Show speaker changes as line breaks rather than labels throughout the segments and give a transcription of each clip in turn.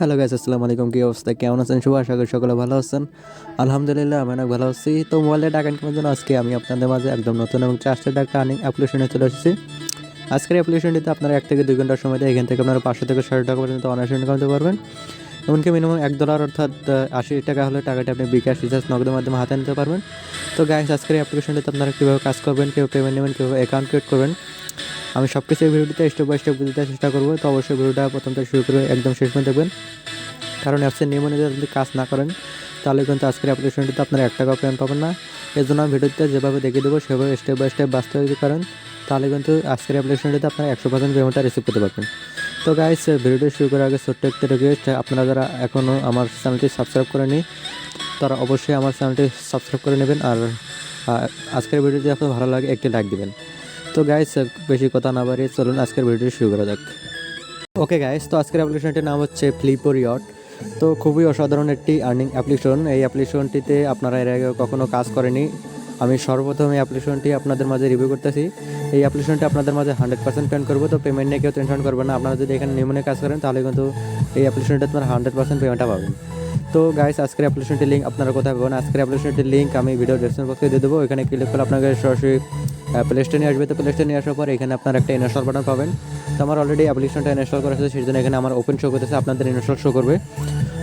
Hello guys আসসালামু আলাইকুম কি অবস্থা? কেমন আছেন? সবাই আশা করি সকলে ভালো আছেন। আলহামদুলিল্লাহ, আমি অনেক ভালো আছি। তো মোবাইলে টাকা ইনকামের জন্য আজকে আমি আপনাদের মাঝে একদম নতুন এবং চারশো টাকা আর্নিং অ্যাপ্লিকেশনে চলে এসেছি। আজকের অ্যাপ্লিকেশনটিতে আপনারা এক থেকে দুই ঘণ্টার সময় দিয়ে এখান থেকে আপনারা পাঁচশো থেকে ষাট টাকা পর্যন্ত অনার্স করতে পারবেন। এমনকি মিনিমাম এক ডলার অর্থাৎ আশি টাকা হলে টাকাটা আপনি বিকাশ রিচার্জ নগদের মাধ্যমে হাতে নিতে পারবেন। তো গাইস আজকের অ্যাপ্লিকেশনটিতে আপনারা কীভাবে কাজ করবেন, কীভাবে পেমেন্ট নেবেন, কীভাবে অ্যাকাউন্ট ক্রিয়েট করবেন আমি সব কিছু এই ভিডিওটিতে স্টেপ বাই স্টেপ বুঝতে চেষ্টা করব। তো অবশ্যই ভিডিওটা প্রথম থেকে শুরু করে একদম শেষ পর্যন্ত দেখবেন। কারণ অ্যাপসের নিয়ম অনুযায়ী যদি কাজ না করেন, তাহলে কিন্তু আজকের অ্যাপ্লিকেশনটিতে আপনারা এক টাকা পেমেন্ট পাবেন না। এর জন্য আমি ভিডিওতে যেভাবে দেখিয়ে দেবো, সেভাবে স্টেপ বাই স্টেপ বাস্তবায়িত করেন, তাহলে কিন্তু আজকের অ্যাপ্লিকেশনটিতে আপনারা একশো পার্সেন্ট পেমেন্টটা রিসিভ করতে পারবেন। তো গাইস ভিডিওটি শুরু করার আগে ছোট্ট একটা রিকোয়েস্ট আপনারা যারা এখনও আমার চ্যানেলটি সাবস্ক্রাইব করে করেনি তারা অবশ্যই আমার চ্যানেলটি সাবস্ক্রাইব করে নেবেন। আর আজকের ভিডিও যদি আপনার ভালো লাগে, একটি লাইক দিবেন। তো গাইস বেশি কথা না বাড়িয়ে চলুন আজকের ভিডিওটি শুরু করা যাক। ওকে গাইস তো আজকের অ্যাপ্লিকেশনটির নাম হচ্ছে ফ্লিপোরিয়ট তো খুবই অসাধারণ একটি আর্নিং অ্যাপ্লিকেশন এই অ্যাপ্লিকেশনটিতে আপনারা এর আগে কখনো কাজ করেনি। আমি সর্বপ্রথম এই অ্যাপ্লিকেশনটি আপনাদের মাঝে রিভিউ করতেছি। এই অ্যাপ্লিকেশনটি আপনাদের মাঝে হান্ড্রেড পার্সেন্ট পেমেন্ট করব। তো পেমেন্ট নিয়ে কেউ টেনশন করবেন না। আপনারা যদি এখানে নিয়মনে কাজ করেন, তাহলে কিন্তু এই অ্যাপ্লিকেশনটা আপনারা হান্ড্রেড পার্সেন্ট পেমেন্টটা পাবেন। তো গাইস আজকের অ্যাপ্লিকেশনটির লিঙ্ক আপনারা কোথায় পাবেন? আজকের অ্যাপ্লিকেশনটির লিঙ্ক আমি ভিডিও ডেসক্রিপশন বক্সে দিয়ে দেবো। এখানে ক্লিক করলে আপনাকে সরাসরি প্লে স্টোরে নিয়ে আসবে। তো প্লে স্টোরে নিয়ে আসার পর এখানে আপনার একটা ইনস্টল বাটন পাবেন। তো আমার অলরেডি অ্যাপ্লিকেশনটা ইনস্টল করা আছে সেই জন্য এখানে আমার ওপেন শো করতেছে, আপনাদের ইনস্টল শো করবে।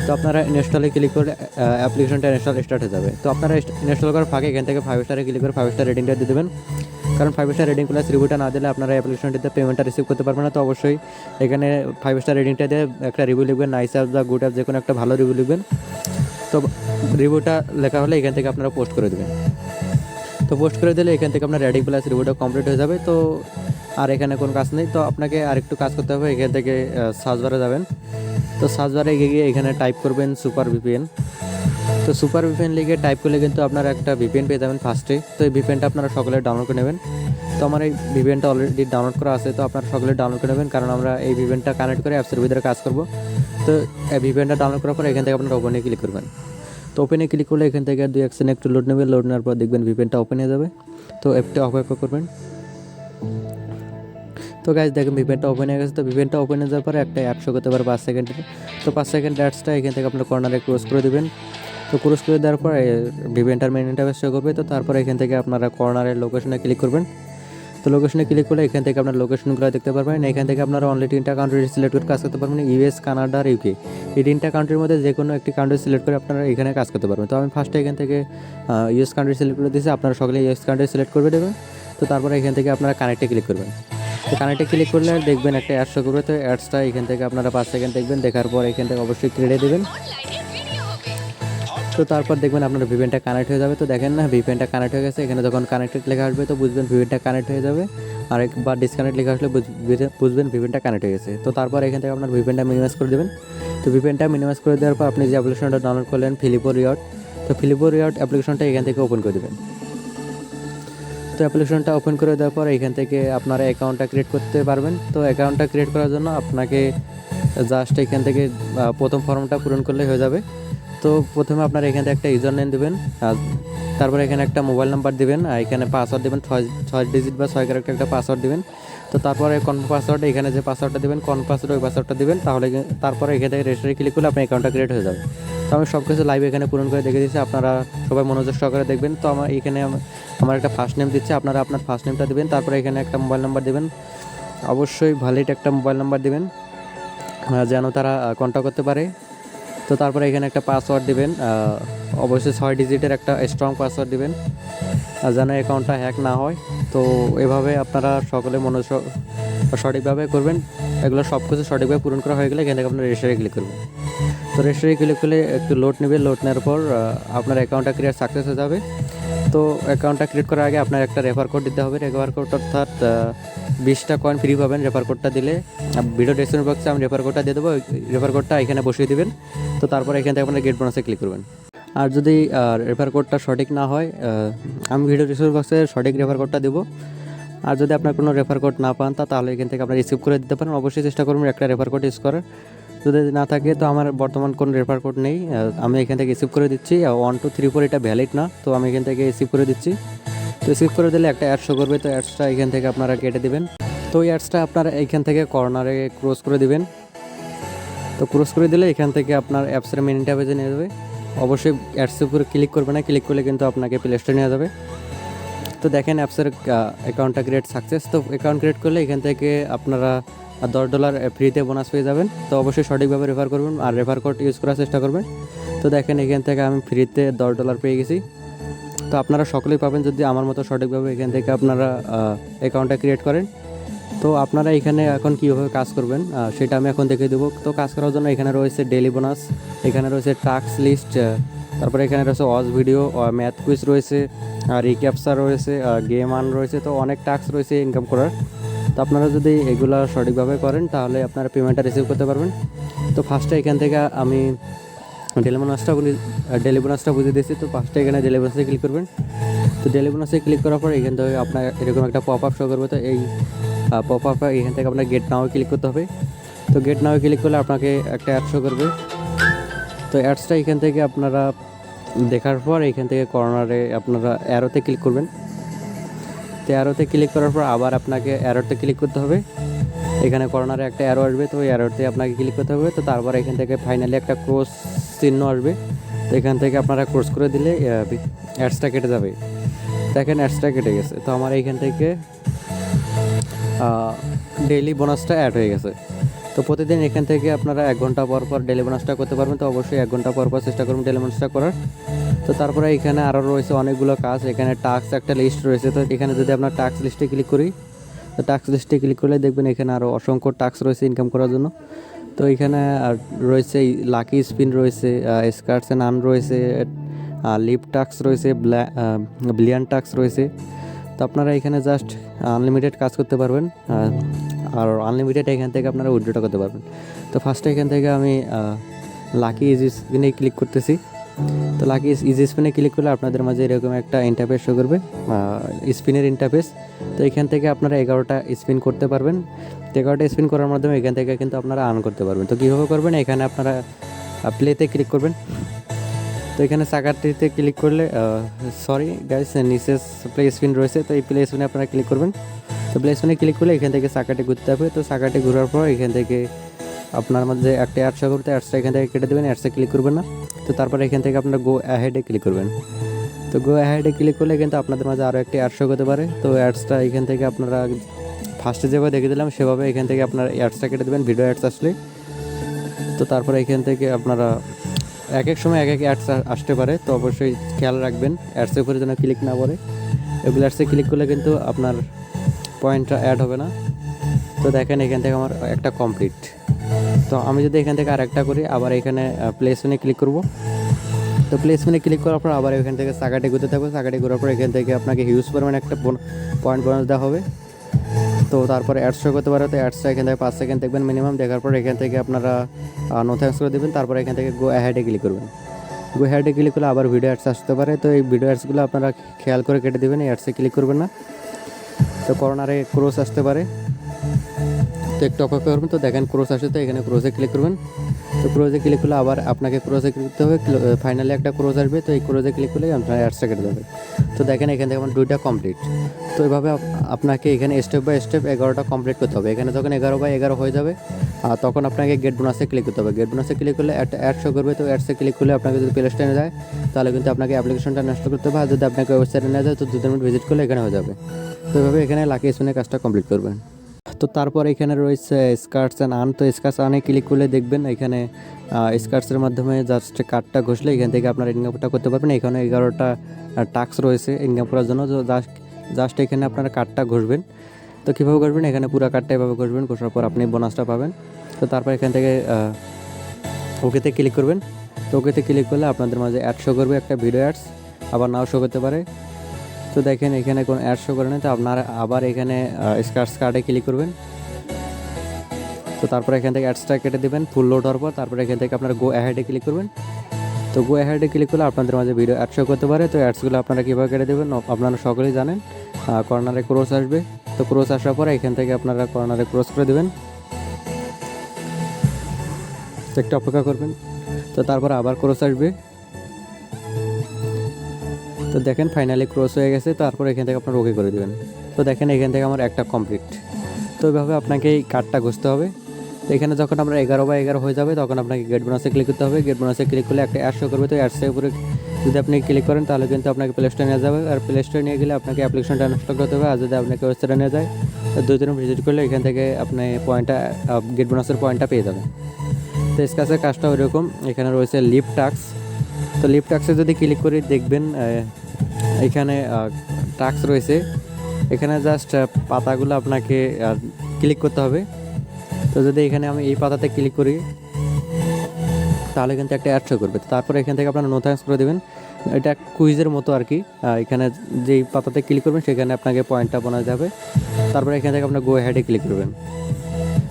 তো আপনারা ইনস্টলে ক্লিক করে অ্যাপ্লিকেশনটা ইনস্টল স্টার্ট হয়ে যাবে। তো আপনারা ইনস্টল করার ফাঁকে এখান থেকে ফাইভ স্টারে ক্লিক করে ফাইভ স্টার রেটিংটা দিয়ে দেবেন। কারণ ফাইভ স্টার রেটিং প্লাস রিভিউটা না দিলে আপনারা অ্যাপ্লিকেশনটিতে পেমেন্টটা রিসিভ করতে পারবেন না। তো অবশ্যই এখানে ফাইভ স্টার রেটিংটা দিয়ে একটা রিভিউ লিখবেন নাইস অ্যাপ বা গুড অ্যাপ যে কোনো একটা ভালো রিভিউ লিখবেন। তো রিভিউটা লেখা হলে এখান থেকে আপনারা পোস্ট করে দেবেন। তো পোস্ট করে দিলে এখান থেকে আপনার রেডিং প্লাস রিভিউটা কমপ্লিট হয়ে যাবে। তো আর এখানে কোনো কাজ নেই। তো আপনাকে আরেকটু কাজ করতে হবে। এখান থেকে সার্চ বারে যাবেন। তো সার্চ বারে গিয়ে এখানে টাইপ করবেন সুপার ভিপিএন তো সুপার ভিপিএন লিখে টাইপ করলে কিন্তু আপনারা একটা ভিপিএন পেয়ে যাবেন ফার্স্টে তো এই ভিপিএনটা আপনারা সকলে ডাউনলোড করে নেবেন। তো আমার এই ভিপিএনটা অলরেডি ডাউনলোড করা আছে। তো আপনারা সকলে ডাউনলোড করে নেবেন। কারণ আমরা এই ভিপিএনটা কানেক্ট করে অ্যাপসের ভিতরে কাজ করব। তো এই ভিপিএনটা ডাউনলোড করার পর এখান থেকে আপনারা ওপেনে ক্লিক করবেন। তো ওপেনে ক্লিক করলে এখান থেকে দুই এক সেকেন্ড একটু লোড নেবে লোড নেওয়ার পর দেখবেন ভিপিএনটা ওপেন হয়ে যাবে। তো অ্যাপটা অপেক্ষা করবেন। তো গাইজ দেখেন ভিপিএনটা ওপেন হয়ে গেছে। তো ভিপিএনটা ওপেন হয়ে যাওয়ার পরে একটা অ্যাপ শো করতে পারে পাঁচ সেকেন্ডে তো পাঁচ সেকেন্ড অ্যাডসটা এখান থেকে আপনার কর্নারে ক্লোজ করে দেবেন। তো ক্লোজ করে দেওয়ার পর ভিপিএনটার মেন ইন্টারফেস শো করবে। তো তারপরে এখান থেকে আপনারা কর্নারের লোকেশনে ক্লিক করবেন। তো লোকেশনে ক্লিক করলে এখান থেকে আপনার লোকেশনগুলো দেখতে পারবেন। এখান থেকে আপনারা অনলি তিনটা কান্ট্রি সিলেক্ট করে কাজ করতে পারবেন ইউএস কানাডা আর ইউকে এই তিনটা কান্ট্রির মধ্যে যে কোনো একটি কান্ট্রি সিলেক্ট করে আপনারা এখানে কাজ করতে পারবেন। তো আমি ফার্স্টে এখান থেকে ইউএস কান্ট্রি সিলেক্ট করে দিয়েছি, আপনারা সকলে ইউএস কান্ট্রি সিলেক্ট করে দেবেন। তো তারপরে এখান থেকে আপনারা কানেক্টে ক্লিক করবেন। তো কানেক্টে ক্লিক করলে দেখবেন একটা অ্যাড শো করবে। তো অ্যাডসটা এখান থেকে আপনারা পাঁচ সেকেন্ড দেখবেন, দেখার পর এখান থেকে অবশ্যই ক্রেডে দেবেন। তো তারপর দেখবেন আপনার ভিভেনটা কানেক্ট হয়ে যাবে। তো দেখেন না ভিভেনটা কানেক্ট হয়ে গেছে, এখানে যখন কানেক্টেড লেখা আসবে, তো বুঝবেন ভিভেনটা কানেক্ট হয়ে যাবে। আর একবার ডিসকানেক্ট লেখা আসলে বুঝে- বুঝবেন ভিভেনটা কানেক্ট হয়ে গেছে। তো তারপর এখান থেকে আপনার ভিভেনটা মিনিমাইজ করে দেবেন। তো ভিভেনটা মিনিমাইজ করে দেওয়ার পর আপনি যে অ্যাপ্লিকেশনটা ডাউনলোড করলেন ফিলিপো রিয়ট তো ফিলিপো রিয়ট অ্যাপ্লিকেশনটা এখান থেকে ওপেন করে দেবেন। তো অ্যাপ্লিকেশনটা ওপেন করে দেওয়ার পর এখান থেকে আপনারা অ্যাকাউন্টটা ক্রিয়েট করতে পারবেন। তো অ্যাকাউন্টটা ক্রিয়েট করার জন্য আপনাকে জাস্ট এখান থেকে প্রথম ফর্মটা পূরণ করলে হয়ে যাবে। তো প্রথমে আপনারা এখানে একটা ইউজার নেম দেবেন তারপরে এখানে একটা মোবাইল নাম্বার দিবেন, আর এখানে পাসওয়ার্ড দেবেন, ছয় ছয় ডিজিট বা ছয় ক্যারেক্টার একটা পাসওয়ার্ড দেবেন। তো তারপরে কোন পাসওয়ার্ড এখানে যে পাসওয়ার্ডটা দেবেন কোন পাসওয়ার্ড ওই পাসওয়ার্ডটা দিবেন, তাহলে তারপরে এখানে থেকে রেজিস্টারে ক্লিক করলে আপনার অ্যাকাউন্টটা ক্রিয়েট হয়ে যাবে। তো আমি সব কিছু লাইভ এখানে পূরণ করে দেখে দিচ্ছি আপনারা সবাই মনোযোগ সহকারে দেখবেন। তো আমার এখানে আমার একটা ফার্স্ট নেম দিচ্ছে, আপনারা আপনার ফার্স্ট নেমটা দেবেন, তারপরে এখানে একটা মোবাইল নাম্বার দেবেন। অবশ্যই ভ্যালিড একটা মোবাইল নাম্বার দেবেন যেন তারা কন্ট্যাক্ট করতে পারে। তো তারপরে এখানে একটা পাসওয়ার্ড দিবেন অবশ্যই ছয় ডিজিটের একটা স্ট্রং পাসওয়ার্ড দিবেন যেন অ্যাকাউন্টটা হ্যাক না হয়। তো এভাবে আপনারা সকলে মনোযোগ সঠিকভাবে করবেন। এগুলো সব কিছু সঠিকভাবে পূরণ করা হয়ে গেলে এখানে থেকে আপনার রেজিস্টারে ক্লিক করবেন। তো রেজিস্টারে ক্লিক করলে একটু লোড নেবে লোড নেওয়ার পর আপনার অ্যাকাউন্টটা ক্রিয়েট সাকসেস হয়ে যাবে। তো অ্যাকাউন্টটা ক্রিয়েট করার আগে আপনার একটা রেফার কোড দিতে হবে। রেফার কোড অর্থাৎ বিশটা কয়েন ফ্রি পাবেন রেফার কোডটা দিলে। ভিডিও ডেসক্রিপশন বক্সে আমি রেফার কোডটা দিয়ে দেবো। রেফার কোডটা এখানে বসিয়ে দিবেন। তো তারপর এখান থেকে আপনার গেট বোনাসে ক্লিক করবেন। আর যদি রেফার কোডটা সঠিক না হয় আমি ভিডিও ডেসক্রিপশন বক্সে সঠিক রেফার কোডটা দেবো। আর যদি আপনার কোনো রেফার কোড না পান তা তাহলে এখান থেকে আপনার রিসিভ করে দিতে পারেন। অবশ্যই চেষ্টা করবেন একটা রেফার কোড ইউজ করার। যদি না থাকে, তো আমার বর্তমান কোনো রেফার কোড নেই। আমি এখান থেকে রিসিভ করে দিচ্ছি। ওয়ান টু থ্রি ফোর এটা ভ্যালিড না, তো আমি এখান থেকে রিসিভ করে দিচ্ছি। তো রিসিভ করে দিলে একটা অ্যাড শো করবে, তো অ্যাডসটা এখান থেকে আপনারা কেটে দেবেন। তো ওই অ্যাডসটা আপনারা এইখান থেকে কর্নারে ক্রস করে দিবেন। তো ক্রস করে দিলে এখান থেকে আপনার অ্যাপসের মেন ট্যাবেজে নিয়ে যাবে। অবশ্যই অ্যাডসের উপরে ক্লিক করবে না ক্লিক করলে কিন্তু আপনাকে প্লে স্টোরে নিয়ে যাবে। তো দেখেন অ্যাপসের অ্যাকাউন্টটা ক্রিয়েট সাকসেস তো অ্যাকাউন্ট ক্রিয়েট করলে এখান থেকে আপনারা দশ ডলার ফ্রিতে বোনাস পেয়ে যাবেন। তো অবশ্যই সঠিকভাবে রেফার করবেন আর রেফার কোড ইউজ করার চেষ্টা করবেন। তো দেখেন, এখান থেকে আমি ফ্রিতে দশ ডলার পেয়ে গেছি। তো আপনারা সকলেই পাবেন যদি আমার মতো সঠিকভাবে এখান থেকে আপনারা অ্যাকাউন্টটা ক্রিয়েট করেন। তো আপনারা এখানে এখন কীভাবে কাজ করবেন সেটা আমি এখন দেখে দেবো। তো কাজ করার জন্য এখানে রয়েছে ডেলি বোনাস এখানে রয়েছে টাস্ক লিস্ট তারপরে এখানে রয়েছে অজ ভিডিও ম্যাথ কুইজ রয়েছে, আর রিক্যাপসার রয়েছে গেম আন রয়েছে। তো অনেক টাস্ক রয়েছে ইনকাম করার। তো আপনারা যদি এগুলো সঠিকভাবে করেন, তাহলে আপনারা পেমেন্টটা রিসিভ করতে পারবেন। তো ফার্স্টে এখান থেকে আমি ডেলি বোনাসটা বলি ডেলি বোনাসটা বুঝে দিয়েছি। তো ফার্স্টে এখানে ডেলি বোনাসে ক্লিক করবেন। তো ডেলি বোনাসে ক্লিক করার পর এখান থেকে আপনার এরকম একটা পপ আপ শো করবে। তো এই পপ আপ এখান থেকে আপনার গেট নাও ক্লিক করতে হবে। তো গেট নাও ক্লিক করলে আপনাকে একটা অ্যাড শো করবে। তো অ্যাডসটা এখান থেকে আপনারা দেখার পর এখান থেকে কর্নারে আপনারা অ্যারোতে ক্লিক করবেন। তো অ্যারোতে ক্লিক করার পর আবার আপনাকে অ্যারোতে ক্লিক করতে হবে। এখানে করোনার একটা অ্যারো আসবে, তো ওই অ্যারোতে আপনাকে ক্লিক করতে হবে। তো তারপর এখান থেকে ফাইনালি একটা ক্রস চিহ্ন আসবে। তো এখান থেকে আপনারা ক্রস করে দিলে অ্যাডসটা কেটে যাবে। দেখেন অ্যাডসটা কেটে গেছে। তো আমার এইখান থেকে ডেইলি বোনাসটা অ্যাড হয়ে গেছে। তো প্রতিদিন এখান থেকে আপনারা এক ঘণ্টা পর পর ডেলি বোনাসটা করতে পারবেন। তো অবশ্যই এক ঘণ্টা পর পর চেষ্টা করবেন ডেলি বোনাসটা করার। তো তারপরে এখানে আরও রয়েছে অনেকগুলো কাজ, এখানে টাস্ক একটা লিস্ট রয়েছে। তো এখানে যদি আপনার টাস্ক লিস্টে ক্লিক করি, তো টাস্ক লিস্টে ক্লিক করলে দেখবেন এখানে আরও অসংখ্য টাস্ক রয়েছে ইনকাম করার জন্য। তো এখানে রয়েছে লাকি স্পিন রয়েছে স্কার্টস অ্যান্ড আন রয়েছে লিপ টাক্স রয়েছে ব্ল্যা ব্লিয়ান টাক্স রয়েছে। তো আপনারা এখানে জাস্ট আনলিমিটেড কাজ করতে পারবেন আর আনলিমিটেড এখান থেকে আপনারা উইড্রোটা করতে পারবেন। তো ফার্স্টে এখান থেকে আমি লাকি ইজি স্পিনে ক্লিক করতেছি। তো লাকি ইজি স্পিনে ক্লিক করলে আপনাদের মাঝে এরকম একটা ইন্টারফেস শো করবে স্পিনের ইন্টারফেস তো এখান থেকে আপনারা এগারোটা স্পিন করতে পারবেন। তো এগারোটা স্পিন করার মাধ্যমে এখান থেকে কিন্তু আপনারা আর্ন করতে পারবেন। তো কীভাবে করবেন? এখানে আপনারা প্লেতে ক্লিক করবেন। তো এখানে চাকাটিতে ক্লিক করলে সরি গাইস নিচে প্লে স্পিন রয়েছে। তো এই প্লে স্পিনে আপনারা ক্লিক করবেন। তো প্লে স্পিনে ক্লিক করলে এখান থেকে চাকাটি ঘুরতে হবে। তো চাকাটি ঘোরার পর এখান থেকে আপনার মধ্যে একটা অ্যাডসা করতে অ্যাডসটা এখান থেকে কেটে দেবেন অ্যাডসে ক্লিক করবেন না। তো তারপরে এখান থেকে আপনার গো অ্যাহেডে ক্লিক করবেন। তো গো অ্যাহেডে ক্লিক করলে কিন্তু আপনাদের মাঝে আরও একটি অ্যাডস করতে পারে। তো অ্যাডসটা এখান থেকে আপনারা ফার্স্টে যেভাবে দেখে দিলাম, সেভাবে এখান থেকে আপনার অ্যাডসটা কেটে দেবেন ভিডিও অ্যাডস আসলে। তো তারপরে এখান থেকে আপনারা এক এক সময় এক এক অ্যাডস আসতে পারে। তো অবশ্যই খেয়াল রাখবেন অ্যাডসের উপরে যেন ক্লিক না করে। এগুলো অ্যাডসে ক্লিক করলে কিন্তু আপনার পয়েন্টটা অ্যাড হবে না। তো দেখেন এখান থেকে আমার একটা কমপ্লিট তো আমি যদি এখান থেকে আরেকটা করি, আবার এখানে প্লেসমেন্টে ক্লিক করব। তো প্লেসমেন্টে ক্লিক করার পর আবার এখান থেকে চাকাটি ঘুরতে থাকবে। চাকাটি ঘোরার পর এখান থেকে আপনাকে হিউজ পরিমাণে একটা পয়েন্ট বোনাস দেওয়া হবে। তো তারপরে অ্যাডস করতে পারে। তো অ্যাডসটা এখান থেকে পাঁচ সেকেন্ড দেখবেন মিনিমাম দেখার পর এখান থেকে আপনারা নো থ্যাঙ্কস করে দেবেন। তারপরে এখান থেকে গো অ্যাহেডে ক্লিক করবেন। গো অ্যাহেডে ক্লিক করলে আবার ভিডিও অ্যাডস আসতে পারে। তো এই ভিডিও অ্যাডসগুলো আপনারা খেয়াল করে কেটে দেবেন। এই অ্যাডসে ক্লিক করবেন না। তো করোনারে ক্রোস আসতে পারে। তো একটু অপেক্ষা করবেন, তো দেখেন ক্রোস আসে তো এখানে ক্রোসে ক্লিক করবেন। তো ক্রোজে ক্লিক করলে আবার আপনাকে ক্রোজে ক্লিক করতে হবে ফাইনালি একটা ক্রোজ আসবে, তো এই ক্রোজে ক্লিক করলে আপনার অ্যাডসটা কেটে দেবে তো দেখেন এখান থেকে আমার দুইটা কমপ্লিট তো এভাবে আপনাকে এখানে স্টেপ বাই স্টেপ এগারোটা কমপ্লিট করতে হবে। এখানে যখন এগারো বাই এগারো হয়ে যাবে আর তখন আপনাকে গেট বোনাসে ক্লিক করতে হবে। গেট বোনাসে ক্লিক করলে একটা অ্যাড শো করবে, তো অ্যাডসে ক্লিক করলে আপনাকে যদি প্লে স্টোরে যায়, তাহলে কিন্তু আপনাকে অ্যাপ্লিকেশনটা নষ্ট করতে হবে। আর যদি আপনাকে ওয়েবসাইটে নিয়ে যায়, তো দু তিন মিনিট ভিজিট করলে এখানে হয়ে যাবে। তো এভাবে এখানে লাকি স্পিনে কাজটা কমপ্লিট করবেন। তো তারপর এখানে রয়েছে স্কার্টস অ্যান্ড আন তো স্কার্টস আনে ক্লিক করলে দেখবেন এখানে স্কার্টসের মাধ্যমে জাস্ট কার্ডটা ঘষলে এখান থেকে আপনার ইনকামটা করতে পারবেন। এখানে এগারোটা টাস্ক রয়েছে ইনকাম করার জন্য। জাস্ট জাস্ট এখানে আপনারা কার্ডটা ঘষবেন। তো কীভাবে করবেন এখানে পুরো কার্ডটা এভাবে ঘষবেন, ঘষার পর আপনি বোনাসটা পাবেন। তো তারপর এখান থেকে ওকেতে ক্লিক করবেন। তো ওকেতে ক্লিক করলে আপনাদের মাঝে অ্যাড শো করবে একটা ভিডিও অ্যাডস আবার নাও শো করতে পারে। তো দেখেন, এখানে কোনো অ্যাড শো করে নেই, তো আপনারা আবার এখানে স্কার্টস কার্ডে ক্লিক করবেন। তো তারপরে এখান থেকে অ্যাডসটা কেটে দেবেন ফুল লোড হওয়ার পর তারপরে এখান থেকে আপনারা গো অ্যাহেডে ক্লিক করবেন। তো গো অ্যাহেডে ক্লিক করলে আপনাদের মাঝে ভিডিও অ্যাড শো করতে পারে। তো অ্যাডসগুলো আপনারা কীভাবে কেটে দেবেন আপনারা সকলেই জানেন। কর্নারে ক্রোস আসবে। তো ক্রোস আসার পরে এখান থেকে আপনারা কর্নারে ক্রস করে দেবেন। একটু অপেক্ষা করবেন। তো তারপর আবার ক্রস আসবে। তো দেখেন ফাইনালি ক্রস হয়ে গেছে, তারপর এখান থেকে আপনার ওকে করে দেবেন। তো দেখেন এখান থেকে আমার একটা কমপ্লিট তো এইভাবে আপনাকে এই কার্ডটা ঘষতে হবে। তো এখানে যখন আমরা এগারো বা এগারো হয়ে যাবে, তখন আপনাকে গেট বোনাসে ক্লিক করতে হবে। গেট বোনাসে ক্লিক করলে একটা অ্যাড শো করবে। তো অ্যাডসের উপরে যদি আপনি ক্লিক করেন, তাহলে কিন্তু আপনাকে প্লে স্টোরে নিয়ে যাবে। আর প্লে স্টোরে নিয়ে গেলে আপনাকে অ্যাপ্লিকেশনটা ইনস্টল করতে হবে। আর যদি আপনাকে ওয়েবসাইটে নিয়ে যায় দুই দিন ভিজিট করলে এখান থেকে আপনি পয়েন্টটা গেট বোনাসের পয়েন্টটা পেয়ে যাবেন। তো স্কাসের কাজটা ওইরকম। এখানে রয়েছে লিপ টাক্স তো লিপ টাক্সে যদি ক্লিক করি দেখবেন এখানে টাক্স রয়েছে। এখানে জাস্ট পাতাগুলো আপনাকে ক্লিক করতে হবে। তো যদি এখানে আমি এই পাতাতে ক্লিক করি, তাহলে কিন্তু একটা অ্যাড শো করবে। তারপরে এখান থেকে আপনারা নো থ্যাঙ্কস করে দেবেন। এটা কুইজের মতো আর কি। এখানে যেই পাতাতে ক্লিক করবেন, সেখানে আপনাকে পয়েন্টটা বোনা যাবে। তারপরে এখান থেকে আপনার গো হ্যাডে ক্লিক করবেন।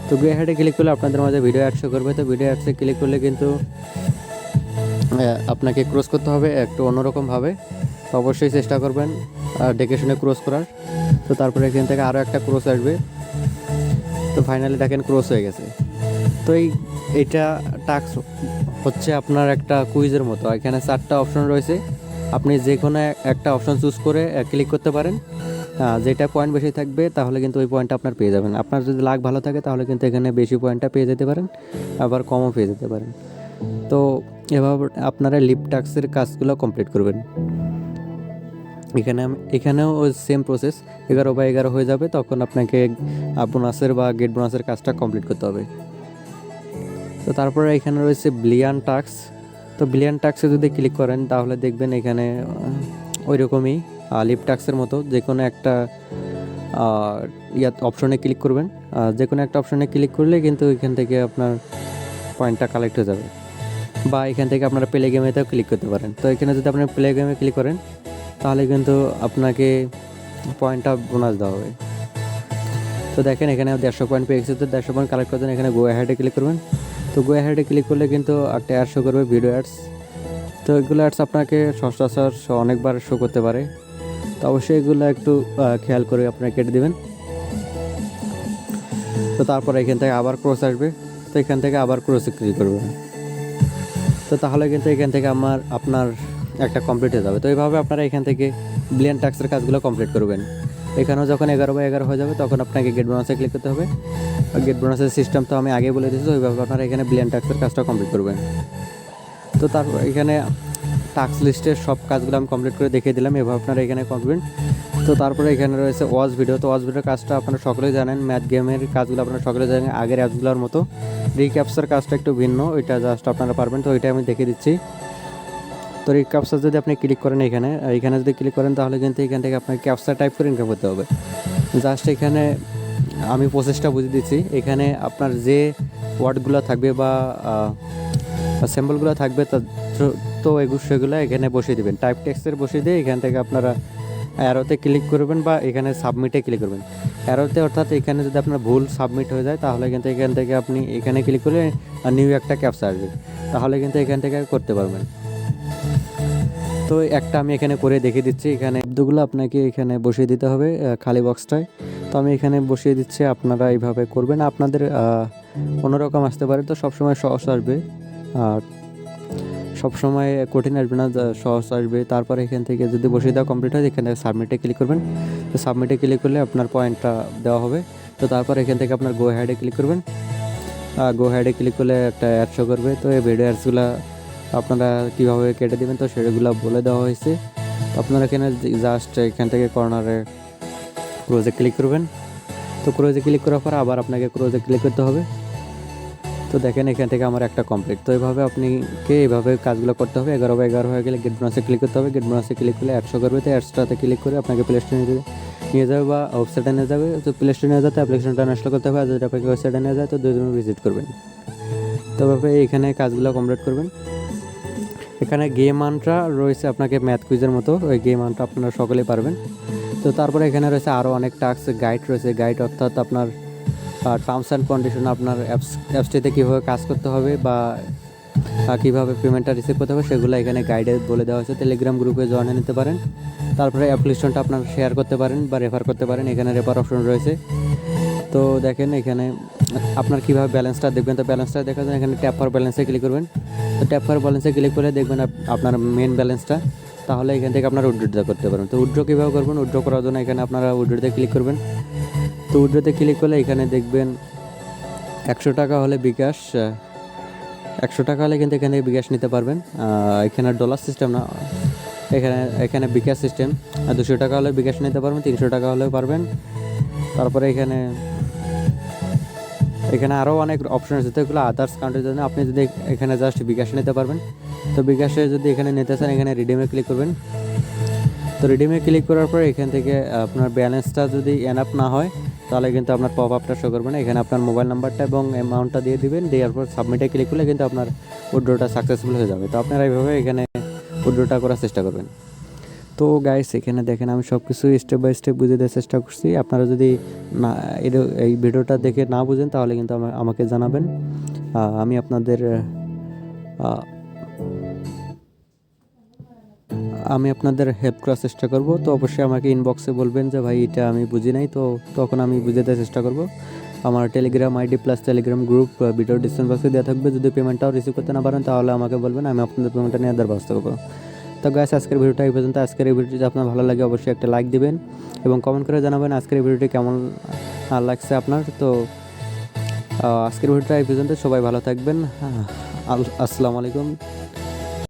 তো গো হ্যাডে ক্লিক করলে আপনাদের মাঝে ভিডিও অ্যাড শো করবে। তো ভিডিও অ্যাডসে ক্লিক করলে কিন্তু আপনাকে ক্রস করতে হবে একটু অন্যরকমভাবে। তো অবশ্যই চেষ্টা করবেন দেখে শুনে ক্রস করার। তো তারপরে এখান থেকে আরও একটা ক্রস আসবে। তো ফাইনালি দেখেন ক্রস হয়ে গেছে। তো এই, এটা টাক্স হচ্ছে আপনার একটা কুইজের মতো। এখানে চারটা অপশন রয়েছে। আপনি যে কোনো একটা অপশন চুজ করে ক্লিক করতে পারেন। যেটা পয়েন্ট বেশি থাকবে, তাহলে কিন্তু ওই পয়েন্টটা আপনার পেয়ে যাবেন। আপনার যদি লাখ ভালো থাকে, তাহলে কিন্তু এখানে বেশি পয়েন্টটা পেয়ে যেতে পারেন, আবার কমও পেয়ে যেতে পারেন। তো এভাবে আপনারা লিপ টাক্সের কাজগুলো কমপ্লিট করবেন। এখানে এখানেও সেম প্রসেস এগারো বা এগারো হয়ে যাবে, তখন আপনাকে বোনাসের বা গেট বোনাসের কাজটা কমপ্লিট করতে হবে। তো তারপরে এখানে রয়েছে ব্লিয়ান টাক্স তো ব্লিয়ান টাক্সে যদি ক্লিক করেন, তাহলে দেখবেন এখানে ওই রকমই লিপ টাক্সের মতো যে কোনো একটা ইয়াত অপশনে ক্লিক করবেন। যে কোনো একটা অপশনে ক্লিক করলে কিন্তু এখান থেকে আপনার পয়েন্টটা কালেক্ট হয়ে যাবে। বা এখান থেকে আপনারা প্লে গেমেতেও ক্লিক করতে পারেন। তো এখানে যদি আপনি প্লে গেমে ক্লিক করেন তাহলে কিন্তু আপনাকে পয়েন্টটা বোনাস দেওয়া হবে। তো দেখেন এখানে দেড়শো পয়েন্ট পেয়ে গেছে, তো দেড়শো পয়েন্ট কালেক্ট করছেন এখানে গো হ্যাডে ক্লিক করবেন। তো গো হ্যাডে ক্লিক করলে কিন্তু একটা অ্যাড শো করবে ভিডিও অ্যাডস তো এগুলো অ্যাডস আপনাকে সচরাচর অনেকবার শো করতে পারে। তো অবশ্যই এগুলো একটু খেয়াল করে আপনারা কেটে দেবেন। তো তারপর এখান থেকে আবার ক্রস আসবে। তো এখান থেকে আবার ক্রসে ক্লিক করবে তো তাহলে কিন্তু এখান থেকে আমার, আপনার একটা কমপ্লিট হয়ে যাবে। তো এইভাবে আপনারা এখান থেকে ব্লিয়ান ট্যাক্সের কাজগুলো কমপ্লিট করবেন। এখানেও যখন এগারো বা এগারো হয়ে যাবে, তখন আপনাকে গেট বোনাসে ক্লিক করতে হবে। গেট বোনাসের সিস্টেম তো আমি আগে বলে দিয়েছি, তো ওইভাবে আপনারা এখানে ব্লিয়ান ট্যাক্সের কাজটা কমপ্লিট করবেন। তো তারপর এখানে টাস্ক লিস্টের সব কাজগুলো আমি কমপ্লিট করে দেখিয়ে দিলাম, এভাবে আপনারা এখানে কমপ্লিট তো তারপরে এখানে রয়েছে ওয়াজ ভিডিও তো ওয়াজ ভিডিওর কাজটা আপনারা সকলেই জানেন ম্যাথ গেমের কাজগুলো আপনারা সকলে জানেন, আগের অ্যাপসগুলোর মতো। রিক্যাপসার কাজটা একটু ভিন্ন, ওইটা জাস্ট আপনারা পারবেন, তো ওইটা আমি দেখে দিচ্ছি। তো রিক্যাপসার যদি আপনি ক্লিক করেন এখানে এখানে যদি ক্লিক করেন তাহলে কিন্তু এখান থেকে আপনাকে ক্যাপসা টাইপ করে ইনকাম করতে হবে। জাস্ট এখানে আমি প্রসেসটা বুঝিয়ে দিচ্ছি। এখানে আপনার যে ওয়ার্ডগুলো থাকবে বা স্যাম্পলগুলো থাকবে তো এগুলো সেগুলো এখানে বসিয়ে দেবেন। টাইপ টেক্সের বসিয়ে দিয়ে এখান থেকে আপনারা অ্যারোতে ক্লিক করবেন বা এখানে সাবমিটে ক্লিক করবেন। অ্যারোতে অর্থাৎ এখানে যদি আপনার ভুল সাবমিট হয়ে যায় তাহলে কিন্তু এখান থেকে আপনি এখানে ক্লিক করলে নিউ একটা ক্যাপসা আসবে। তাহলে কিন্তু এখান থেকে করতে পারবেন। তো একটা আমি এখানে করে দেখিয়ে দিচ্ছি। এখানে শব্দগুলো আপনাকে এখানে বসিয়ে দিতে হবে খালি বক্সটায়। তো আমি এখানে বসিয়ে দিচ্ছি, আপনারা এইভাবে করবেন। আপনাদের অন্যরকম আসতে পারে, তো সবসময় সহজ আসবে। আর সবসময় কঠিন আসবে না সহজ আসবে। তারপরে এখান থেকে যদি বসিয়ে দেওয়া কমপ্লিট হয়, এখানে সাবমিটে ক্লিক করবেন। তো সাবমিটে ক্লিক করলে আপনার পয়েন্টটা দেওয়া হবে। তো তারপর এখান থেকে আপনার গো হ্যাডে ক্লিক করবেন। গো হ্যাডে ক্লিক করলে একটা অ্যাড শো করবে। তো এই ভিডিও অ্যাডসগুলো আপনারা কীভাবে কেটে দেবেন তো সেগুলো বলে দেওয়া হয়েছে। আপনারা এখানে জাস্ট এখান থেকে কর্নারে ক্রোজে ক্লিক করবেন। তো ক্রোজে ক্লিক করার পর আবার আপনাকে ক্রোজে ক্লিক করতে হবে। তো দেখেন এখান থেকে আমার একটা কমপ্লিট তো এইভাবে আপনিকে এইভাবে কাজগুলো করতে হবে। এগারো বা এগারো হয়ে গেলে গেট বোনাসে ক্লিক করতে হবে। গেট বোনাসে ক্লিক করলে একশো করবে। তো অ্যাডসটাতে ক্লিক করে আপনাকে প্লে স্টোরে নিয়ে যাবে বা ওয়েবসাইটে নিয়ে যাবে। তো প্লে স্টোরে নিয়ে যেতে অ্যাপ্লিকেশনটা ইনস্টল করতে হবে। আর যদি আপনাকে ওয়েবসাইটে নিয়ে যায়, তো দুজন ভিজিট করবেন। তো এইখানে কাজগুলো কমপ্লিট করবেন। এখানে গেম আনটা রয়েছে আপনাকে ম্যাথ কুইজের মতো। ওই গেম আনটা আপনারা সকলেই পারবেন। তো তারপরে এখানে রয়েছে আরও অনেক টাস্ক গাইড রয়েছে। গাইড অর্থাৎ আপনার টার্মস অ্যান্ড কন্ডিশন আপনার অ্যাপস অ্যাপসটিতে কীভাবে কাজ করতে হবে বা কীভাবে পেমেন্টটা রিসিভ করতে হবে সেগুলো এখানে গাইডে বলে দেওয়া হয়েছে। টেলিগ্রাম গ্রুপে জয়েন নিতে পারেন। তারপরে অ্যাপ্লিকেশনটা আপনার শেয়ার করতে পারেন বা রেফার করতে পারেন। এখানে রেফার অপশন রয়েছে। তো দেখেন এখানে আপনার কীভাবে ব্যালেন্সটা দেখবেন, তো ব্যালেন্সটা দেখার জন্য এখানে ট্যাপ ফর ব্যালেন্সে ক্লিক করবেন। তো ট্যাপ ফর ব্যালেন্সে ক্লিক করে দেখবেন আপনার মেন ব্যালেন্সটা তাহলে এখান থেকে আপনারা উইড্রোটা করতে পারবেন। তো উইড্রো কীভাবে করবেন? উইড্রো করার জন্য এখানে আপনারা উইড্রোতে ক্লিক করবেন। তো উইড্রোতে ক্লিক করলে এখানে দেখবেন একশো টাকা হলে বিকাশ একশো টাকা হলে কিন্তু এখানে বিকাশ নিতে পারবেন। এখানে ডলার সিস্টেম না, এখানে এখানে বিকাশ সিস্টেম দুশো টাকা হলে বিকাশ নিতে পারবেন, তিনশো টাকা হলেও পারবেন। তারপরে এখানে এখানে আরও অনেক অপশন আছে তো এগুলো আদার্স কান্ট্রির জন্য আপনি যদি এখানে জাস্ট বিকাশ নিতে পারবেন। তো বিকাশে যদি এখানে নিতে চান, এখানে রিডিমে ক্লিক করবেন। তো রিডিমে ক্লিক করার পর এখান থেকে আপনার ব্যালেন্সটা যদি এনআপ না হয়, তাহলে কিন্তু আপনার পপ আপটা শো করবে না। এখানে আপনার মোবাইল নাম্বারটা এবং অ্যামাউন্টটা দিয়ে দিবেন, দেওয়ার পর সাবমিটে ক্লিক করলে কিন্তু আপনার উড্রোটা সাকসেসফুল হয়ে যাবে। তো আপনারা এইভাবে এখানে উইড্রোটা করার চেষ্টা করবেন। তো গাইস এখানে দেখেন আমি সব কিছু স্টেপ বাই স্টেপ বুঝে দেওয়ার চেষ্টা করছি। আপনারা যদি না, এই ভিডিওটা দেখে না বুঝেন, তাহলে কিন্তু আমা- আমাকে জানাবেন। আমি আপনাদের আমি আপনাদের হেল্প করার চেষ্টা করব। তো অবশ্যই আমাকে ইনবক্সে বলবেন যে, ভাই, এটা আমি বুঝি নাই। তো তখন আমি বুঝে দেওয়ার চেষ্টা করব। আমার Telegram ID plus Telegram group video description box দেওয়া থাকবে। যদি পেমেন্টটাও রিসিভ করতে না পারেন, তাহলে আমাকে বলবেন, আমি আপনাদের পেমেন্টটা নিয়ে দেওয়ার ব্যবস্থা করব। তো গাইস আজকের ভিডিওটা এই পর্যন্ত। আজকের এই ভিডিওটি যদি আপনার ভালো লাগে, অবশ্যই একটা লাইক দিবেন এবং কমেন্ট করে জানাবেন আজকের এই ভিডিওটি কেমন লাগছে আপনার। তো আজকের ভিডিওটা এই পর্যন্ত। সবাই ভালো থাকবেন। আসসালামু আলাইকুম।